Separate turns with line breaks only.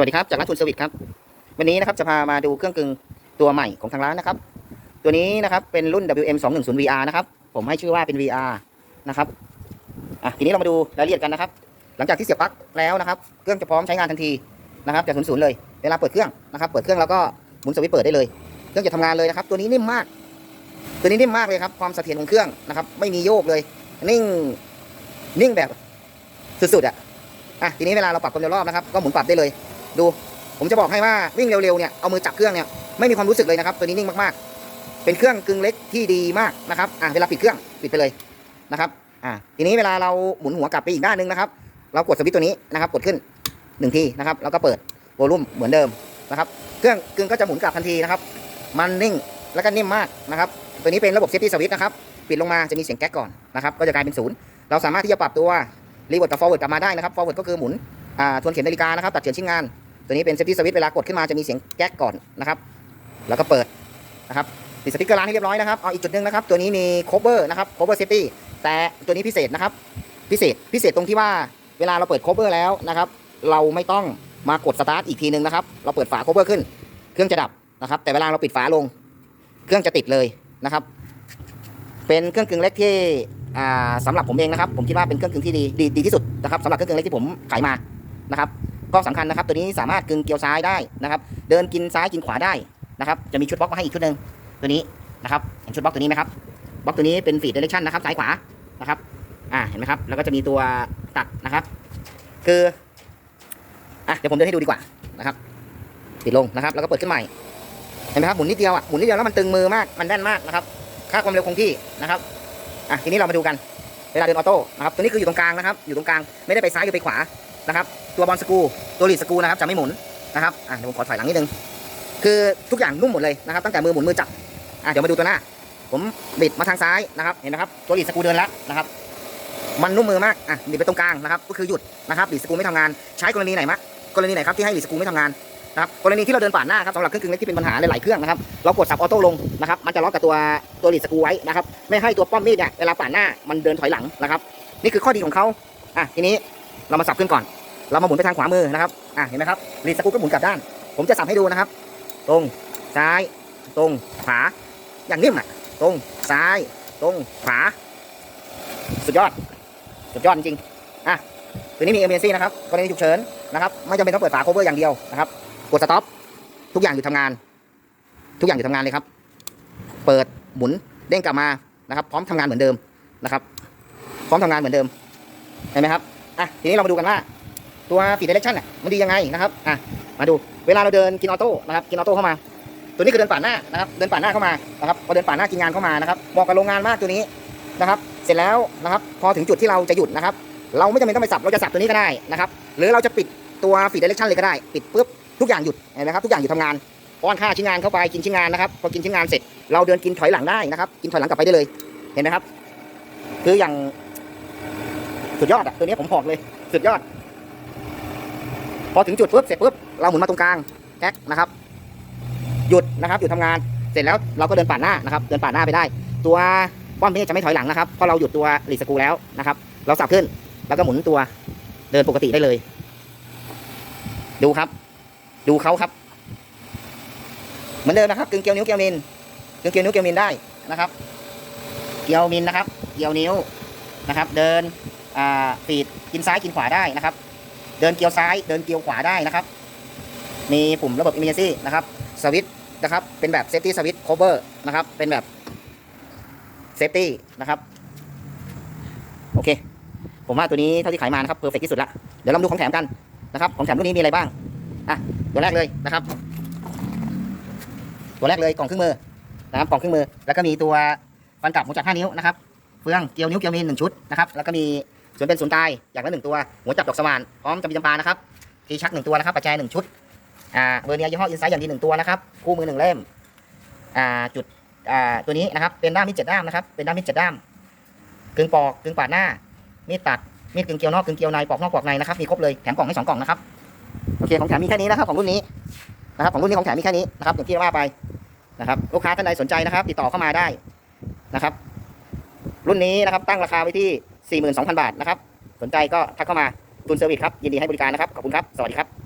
วัสดีครับ จากร้านทุนเซอร์วิสครับ วันนี้นะครับจะพามาดูเครื่องกึ่งตัวใหม่ของทางร้านนะครับ ตัวนี้นะครับเป็นรุ่น WM 2 1 0 VR นะครับ ผมให้ชื่อว่าเป็น VR นะครับ อะทีนี้เรามาดูรายละเอียดกันนะครับ หลังจากที่เสียบปลั๊กแล้วนะครับ เครื่องจะพร้อมใช้งานทันทีนะครับจากศูนย์ศูนย์เลย เวลาเปิดเครื่องนะครับ เปิดเครื่องแล้วก็หมุนสวิตช์เปิดได้เลย เครื่องจะทำงานเลยนะครับ ตัวนี้นิ่มมาก ตัวนี้นิ่มมากเลยครับ ความเสถียรของเครื่องนะครับ ไม่มีโยกเลย นิ่ง นิ่งแบบสุดๆอะอะทีนี้เวลาเราปรับความเร็วรอบนะครับ ก็หมุนปรับได้เลย ดู ผมจะบอกให้ว่าวิ่งเร็วๆเนี่ยเอามือจับเครื่องเนี่ยไม่มีความรู้สึกเลยนะครับ ตัวนี้นิ่งมากๆ เป็นเครื่องกึ่งเล็กที่ดีมากนะครับอะเวลาปิดเครื่องปิดไปเลยนะครับอะทีนี้เวลาเราหมุนหัวกลับไปอีกด้านหนึงนะครับ เรากดสวิตช์ตัวนี้นะครับ กดขึ้นหนึ่งทีนะครับ แล้วก็เปิดวอลลุ่มเหมือนเดิมนะครับ เครื่องกึ่งก็จะหมุนกลับทันทีนะครับ มันนิ่งแล้วก็นิ่มมากนะครับ ตัวนี้เป็นระบบเซฟตี้สวิตช์นะครับ ปิดลงมาจะมีเสียงแก๊กก่อนนะครับ ก็จะกลายเป็นศูนย์เราสามารถที่จะปรับตัวรีเวิร์ดกับฟอร์เวิร์ดกลับมาได้นะครับฟอร์เวิร์ดก็คือหมุน อ่าทวนเข็มนาฬิกานะครับตัดเฉียนชิ้นงาน ตัวนี้เป็นเซฟตี้สวิตช์เวลากดขึ้นมาจะมีเสียงแก๊กก่อนนะครับ แล้วก็เปิดนะครับติดสติ๊กเกอร์ร้านให้เรียบร้อยนะครับเอาอีกจุดหนึ่งนะครับ ตัวนี้มี cover นะครับ cover safety แต่ตัวนี้พิเศษนะครับ พิเศษพิเศษตรงที่ว่าเวลาเราเปิด cover แล้วนะครับ เราไม่ต้องมากดสตาร์ทอีกทีหนึ่งนะครับ เราเปิดฝา cover ขึ้น เครื่องจะดับนะครับ แต่เวลาเราปิดฝาลง เครื่องจะติดเลยนะครับ เป็นเครื่องกึ่งเล็กที่อ่าสำหรับผมเองนะครับ ผมคิดว่าเป็นเครื่องกึ่งที่ดีดีที่สุดนะครับสำหรับเครื่องกึ่งเล็กที่ผมขายมา นะครับก็สำคัญนะครับ ตัวนี้สามารถกึ่งเกียวซ้ายได้นะครับ เดินกินซ้ายกินขวาได้นะครับ จะมีชุดบล็อกมาให้อีกชุดหนึ่งตัวนี้นะครับเห็นชุดบล็อกตัวนี้ไหมครับบล็อกตัวนี้เป็นฟีดเดเรคชั่นนะครับซ้ายขวานะครับอ่าเห็นไหมครับแล้วก็จะมีตัวตัดนะครับ คืออะเดี๋ยวผมเดินให้ดูดีกว่านะครับติดลงนะครับ แล้วก็เปิดขึ้นใหม่เห็นไหมครับหมุนนิดเดียวอะหมุนนิดเดียวแล้วมันตึงมือมากมันแน่นมากนะครับ ค่าความเร็วคงที่นะครับอะทีนี้เรามาดูกันเวลาเดินออโต้นะครับตัวนี้คืออยู่ตรงกลางนะครับ อยู่ตรงกลางไม่ได้ไปซ้ายหรือไปขวา นะครับ ตัวบอลสกูตัวลีดสกูนะครับจะไม่หมุนนะครับอะเดี๋ยวผมขอถอยหลังนิดนึงคือทุกอย่างนุ่มหมดเลยนะครับตั้งแต่มือหมุนมือจับอะเดี๋ยวมาดูตัวหน้า ผมบิดมาทางซ้ายนะครับเห็นนะครับตัวลีดสกูเดินแล้วนะครับ มันนุ่มมือมากอะบิดไปตรงกลางนะครับก็คือหยุดนะครับลีดสกูไม่ทำงานใช้กรณีไหนมะกรณีไหนครับที่ให้ลีดสกูไม่ทำงานนะครับกรณีที่เราเดินผ่านหน้าครับสำหรับเครื่องกึ่งเล็กที่เป็นปัญหาหลายๆเครื่องนะครับเรากดสับออโต้ลงนะครับมันจะล็อกกับตัวตัวลีดสกูไว้นะครับไม่ให้ตัวป้อมมีดเนี่ยเวลาผ่านหน้ามันเดินถอยหลังนะครับ นี่คือข้อดีของเขาอะทีนี้เรามาสับขึ้นก่อน เรามาหมุนไปทางขวามือนะครับอะเห็นไหมครับลีดสกรูก็หมุนกลับด้าน ผมจะสับให้ดูนะครับ ตรงซ้าย ตรงขวาอย่างนิ่มอะ ตรงซ้าย ตรงขวาสุดยอด สุดยอดจริงอะตัวนี้มีเอเมซี่นะครับกรณีฉุกเฉินนะครับไม่จำเป็นต้องเปิดฝาโคเวอร์อย่างเดียวนะครับ กดสต็อปทุกอย่างอยู่ทำงาน ทุกอย่างอยู่ทำงานเลยครับ เปิดหมุนเด้งกลับมานะครับ พร้อมทำงานเหมือนเดิมนะครับ พร้อมทำงานเหมือนเดิมเห็นไหมครับอะทีนี้เรามาดูกันว่า ตัวฟีดเดเรคชั่นเนี่ยมันดียังไงนะครับอะมาดูเวลาเราเดินกินออโต้นะครับกินออโต้เข้ามา ตัวนี้คือเดินป่าดหน้านะครับเดินป่าดหน้าเข้ามานะครับพอเดินป่าดหน้ากินงานเข้ามานะครับเหมาะกับโรงงานมากตัวนี้นะครับ เสร็จแล้วนะครับพอถึงจุดที่เราจะหยุดนะครับ เราไม่จำเป็นต้องไปสับเราจะสับตัวนี้ก็ได้นะครับหรือเราจะปิดตัวฟีดเดเรคชั่นเลยก็ได้ ปิดปุ๊บทุกอย่างหยุดเห็นไหมครับทุกอย่างหยุดทำงานป้อนข้าชิ้นงานเข้าไปกินชิ้นงานนะครับพอกินชิ้นงานเสร็จเราเดินกินถอยหลังได้นะครับ กินถอยหลังกลับไปได้เลยเห็นไหมครับ คืออย่างสุดยอดอะตัวนี้ผมบอกเลย สุดยอด พอถึงจุดปุ๊บเสร็จปุ๊บเราหมุนมาตรงกลางแก๊กนะครับ หยุดนะครับหยุดทำงานเสร็จแล้วเราก็เดินป่าดหน้านะครับ เดินป่าดหน้าไปได้ ตัวป้อมเพจะไม่ถอยหลังนะครับเพราะเราหยุดตัวรีสกูแล้วนะครับ เราสับขึ้นแล้วก็หมุนตัวเดินปกติได้เลย ดูครับ ดูเขาครับ เหมือนเดิมนะครับกึ่งเกลียวนิ้วเกลียวมินกึ่งเกลียวนิ้วเกลียวมินได้นะครับ เกลียวมินนะครับ เกลียวนิ้วนะครับ เดินอ่าฟีดกินซ้ายกินขวาได้นะครับ เดินเกลียวซ้ายเดินเกลียวขวาได้นะครับ มีปุ่มระบบ emergency นะครับสวิตนะครับเป็นแบบ safety switch cover นะครับเป็นแบบ safety นะครับโอเค ผมว่าตัวนี้เท่าที่ขายมานะครับ perfect ที่สุดละเดี๋ยวเรามาดูของแถมกันนะครับของแถมรุ่นนี้มีอะไรบ้างอะตัวแรกเลยนะครับ ตัวแรกเลยกล่องเครื่องมือนะครับกล่องเครื่องมือ แล้วก็มีตัวฟันกลับหัวจับ5นิ้วนะครับเฟืองเกลียวนิ้วเกลียวมีนหนึ่งชุดนะครับแล้วก็มี ส่วนเป็นส่วนตายอย่างละหนึ่งตัว หัวจับดอกสว่านพร้อมจำปีจำปานะครับทีชักหนึ่งตัวนะครับปัจจัยหนึ่งชุดอ่าเบอร์เนียยี่ห้ออินไซด์อย่างดีหนึ่งตัวนะครับคู่มือหนึ่งเล่มอ่าจุดอ่าตัวนี้นะครับเป็นด้ามมีดเจ็ดด้ามนะครับเป็นด้ามมีดเจ็ดด้ามกึ่งปอกกึ่งปาดหน้ามีดตัดมีดกึ่งเกลียวนอกกึ่งเกลียวในปอกนอกปอกในนะครับมีครบเลยแถมกล่องให้สองกล่องนะครับโอเคของแถมมีแค่นี้นะครับของรุ่นนี้นะครับของรุ่นนี้ของแถมมีแค่นี้นะครับอย่างที่ว่าไปนะครับลูกค้าท่านใดสนใจนะครับ ติดต่อเข้ามาได้นะครับ รุ่นนี้นะครับตั้งราคาไว้ที่ 42,000 บาทนะครับ สนใจก็ทักเข้ามาทุนเซอร์วิสครับ ยินดีให้บริการนะครับ ขอบคุณครับ สวัสดีครับ